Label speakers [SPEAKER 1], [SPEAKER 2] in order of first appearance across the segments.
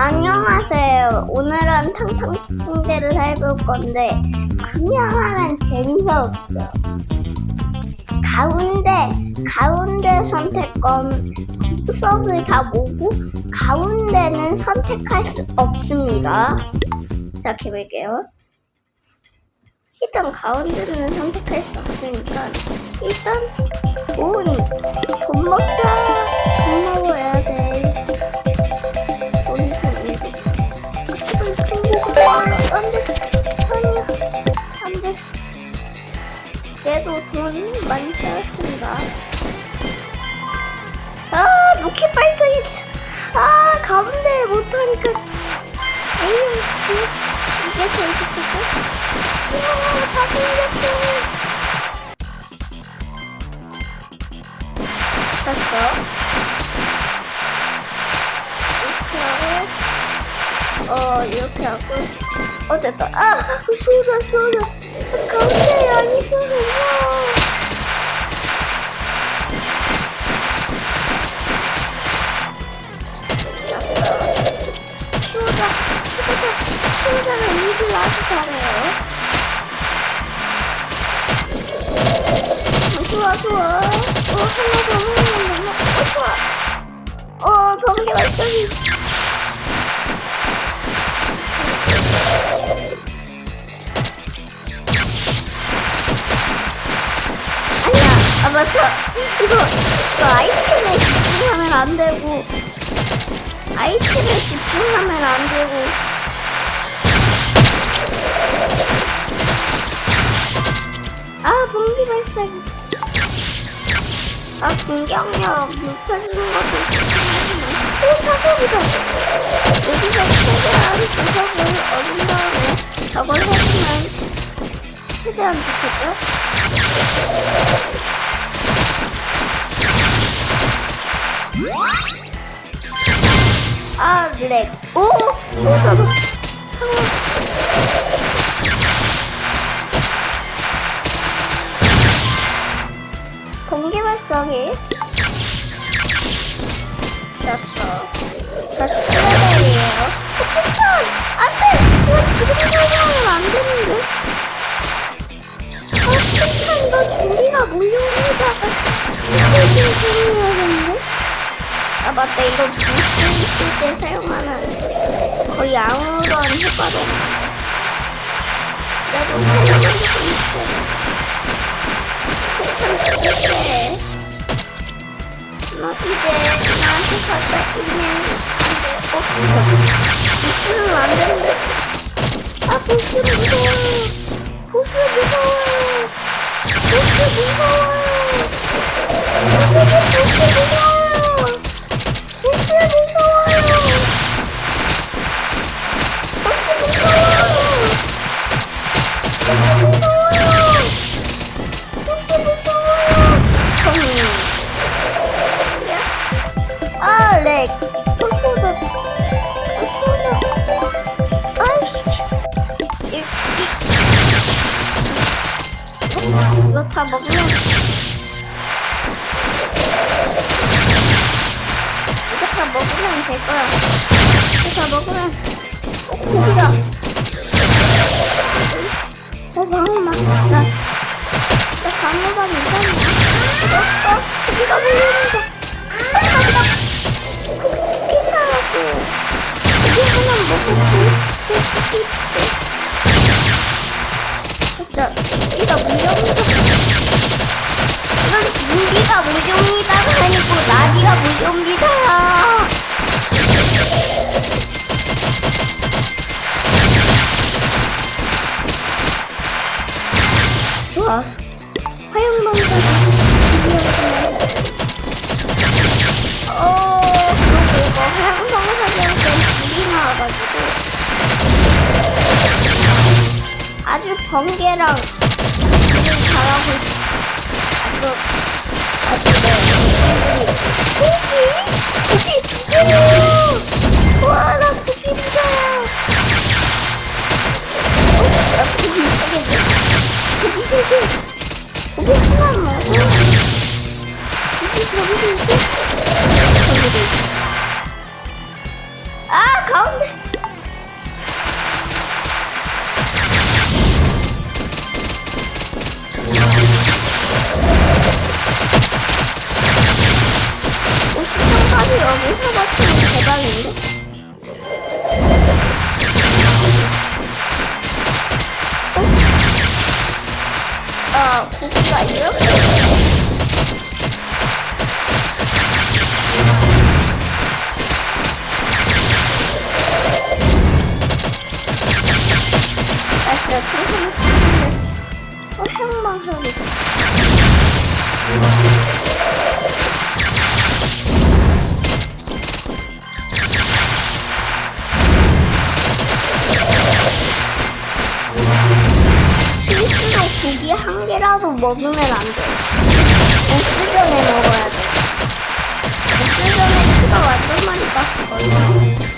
[SPEAKER 1] 안녕하세요. 오늘은 탕탕충대를 해볼 건데 그냥 하면 재미가 없죠. 가운데 가운데 선택권 구석을 다 모고 가운데는 선택할 수 없습니다. 시작해볼게요. 일단 가운데는 선택할 수 없으니까 일단 돈돈 먹자. 그래도 돈 많이 쌓았습니다. 아 로켓 발사기 아 가운데 못하니까 에이 이게 좋겠다. 우와 다 생겼어. 어, 이렇게 하고, 어, 됐다. 아! 쏘자, 쏘자. 가운데 아니구나. 쏘자, 쏘자, 쏘자는 일을 아주 잘해요. 좋아 좋아 어 하나 더 먹으면 너무 어 좋아 어 번개가 있어지 이거 이거 아이템에 집중하면 안 되고 아이템에 집중하면 안 되고 아 번개 발사기 아, 공격력 높여주는 것도 오, 사석이다! 여기서 최대한 구석을 얻은 다음에 저걸 해주면 최대한 좋겠죠? 아, 렉. 오! 상어. 공기 발사기 됐어 자 스레벨이에요 폭탄 안돼 이거 지금 설명하면 안되 이거 부스 있을 때 사용하면 거의 아무런 효과도 없어 그래도 사용한 적은 있어 너 이제 나한테 주면 안돼 어? 보스는 안 된대 아 보스 무서워요 이거 다 먹으면. 이거 다 먹으면 될 거야. 이거 다 먹으면. 어, 고기다. 어, 방울만. 나, 나 방울만 괜찮냐? 어, 어, 고기가 물려온다. 아, 고기다. 괜찮았어. 이게 하나 먹었고, 진짜, 무기가 무정 아주 번 고기 한 개라도 먹으면 안 돼. 오스 전에 먹어야 돼. 오스 전에 키가 완전 많이 봤어.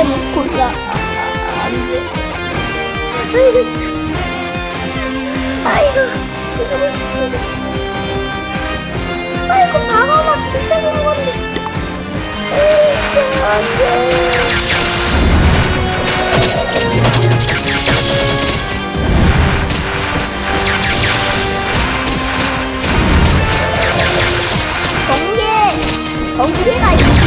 [SPEAKER 1] 내 목걸이가 아, 안 돼. 아이고 참. 아이고. 아이고 방어막 진짜 그런 건데. 아이고 안 돼. 번개! 번개가 있어!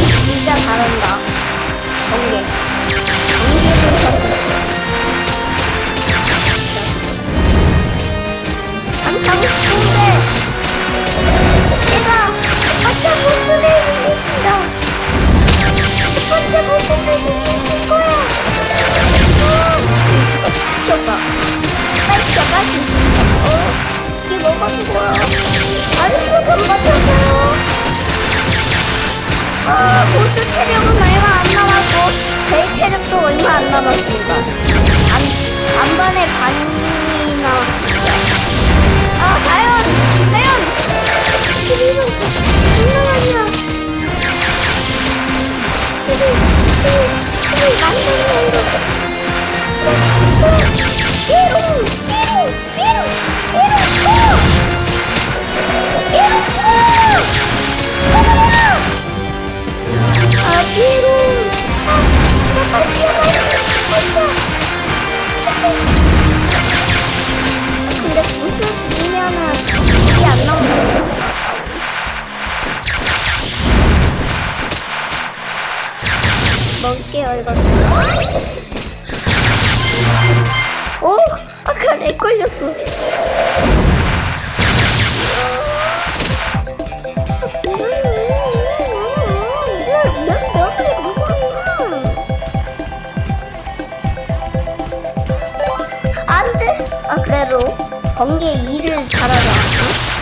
[SPEAKER 1] 아, 그래도 번개 2를 달아놨지?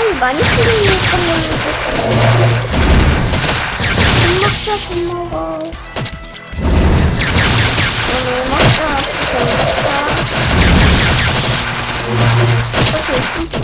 [SPEAKER 1] 아니 많이 풀리니까 밥 먹자 밥 먹어 오늘 먹자 밥 먹자 이렇게 진짜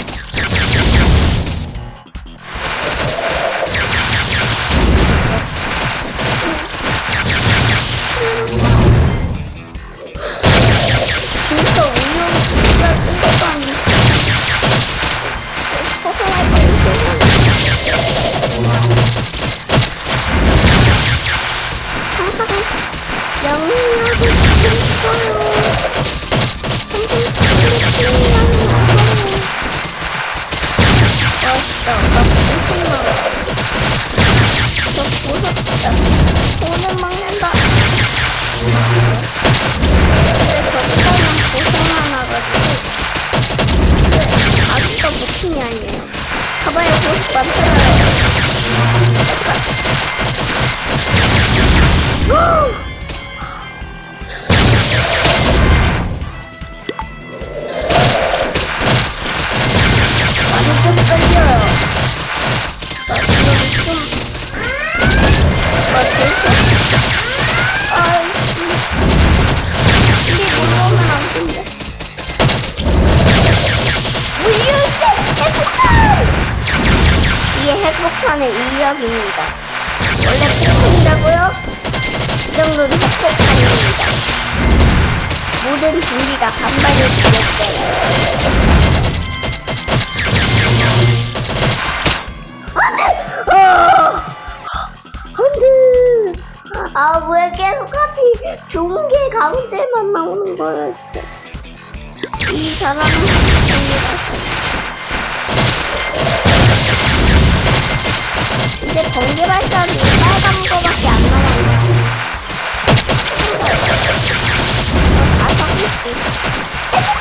[SPEAKER 1] 행복한의 위력입니다. 원래 폭풍이라고요? 이 정도는 행복한입니다. 모든 준비가 반반이 되었어요. 어! 안 돼! 아, 왜 계속 하필 좋은 게 가운데만 나오는 거야, 진짜. 이 사람은 이제 번개 발사기 빨간 거밖에 안 남았네. 다 섞을게.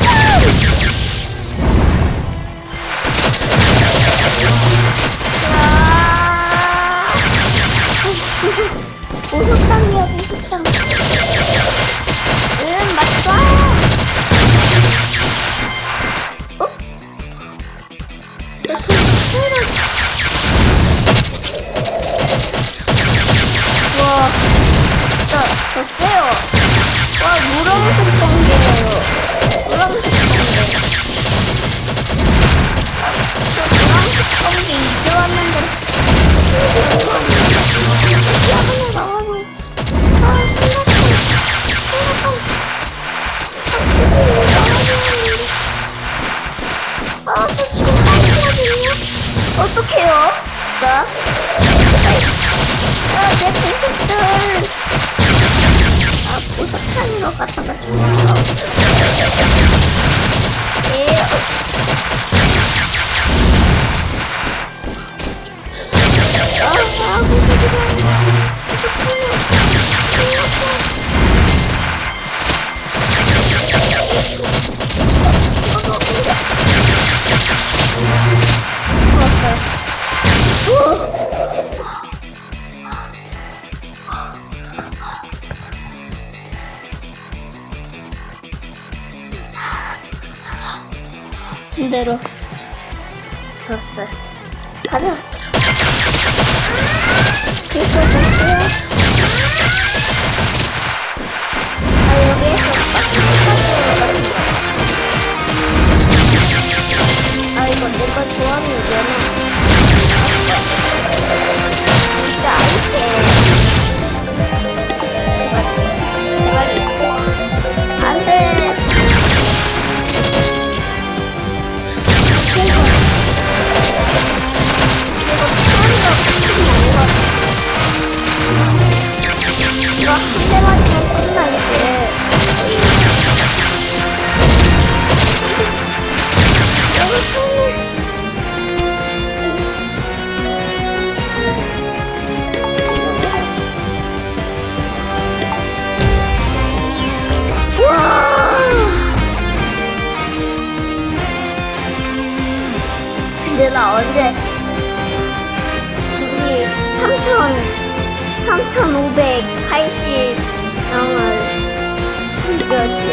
[SPEAKER 1] 노란색 번개예요 노란색 번개 저 노란색 번개 이제 왔는데 야근에 나와서 아 생각해 아, 저 지금 탈거거든요? 어떡해요? 자. 아, 내 반대로 좋았어 가자. 그래서 됐어요. 아 여기에서 아 이거 내가 좋아하는 면은 진짜 아이템 나 언제 준비 3천 3,580 명을 이겼지.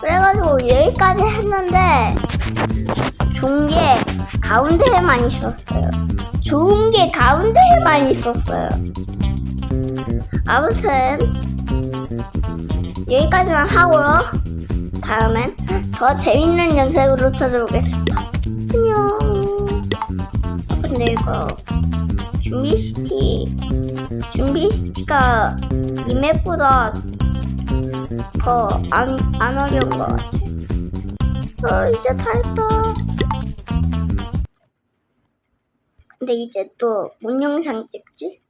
[SPEAKER 1] 그래가지고 여기까지 했는데 좋은 게 가운데에만 있었어요. 좋은 게 가운데에만 있었어요. 아무튼 여기까지만 하고요. 다음엔 더 재밌는 영상으로 찾아오겠습니다. 안녕. 근데 이거 준비시티 준비시티가 이 맵보다 더안 안 어려운 것 같아. 어 이제 다 했다. 근데 이제 또 뭔 영상 찍지?